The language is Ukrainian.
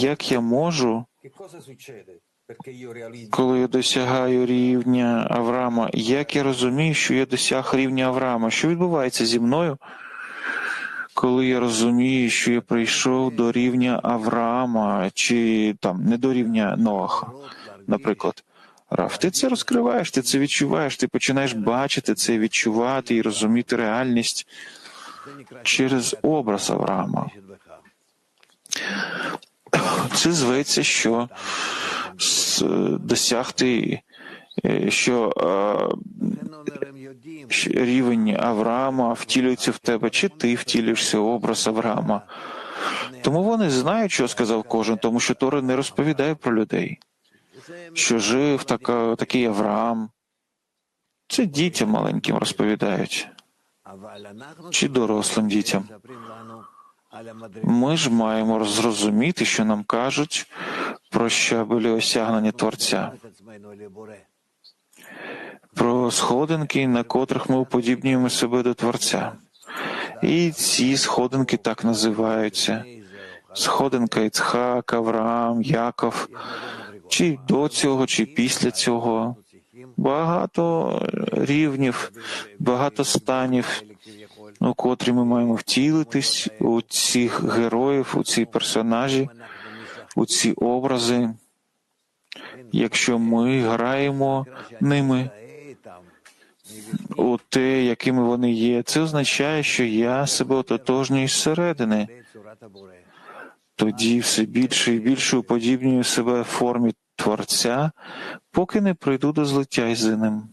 Як я можу, коли я досягаю рівня Авраама, як я розумію, що я досяг рівня Авраама? Що відбувається зі мною, коли я розумію, що я прийшов до рівня Авраама, чи там не до рівня Ноаха, наприклад? Раф, ти це розкриваєш, ти це відчуваєш, ти починаєш бачити це, відчувати і розуміти реальність через образ Авраама. Це зветься, що досягти, е, що рівень Авраама втілюється в тебе, чи ти втілюєшся в образ Авраама. Тому вони знають, що сказав кожен, тому що Тора не розповідає про людей, що жив така, такий Авраам. Це дітям маленьким розповідають, чи дорослим дітям. Ми ж маємо зрозуміти, що нам кажуть про щабелі осягнення Творця, про сходинки, на котрих ми уподібнюємо себе до Творця. І ці сходинки так називаються. Сходинка Іцхак, Авраам, Яков, чи до цього, чи після цього. Багато рівнів, багато станів, у котрі ми маємо втілитись у цих героїв, у ці персонажі, у ці образи. Якщо ми граємо ними у те, якими вони є, це означає, що я себе ототожнюю зсередини. Тоді все більше і більше уподібнюю себе в формі Творця, поки не прийду до злиття із ним.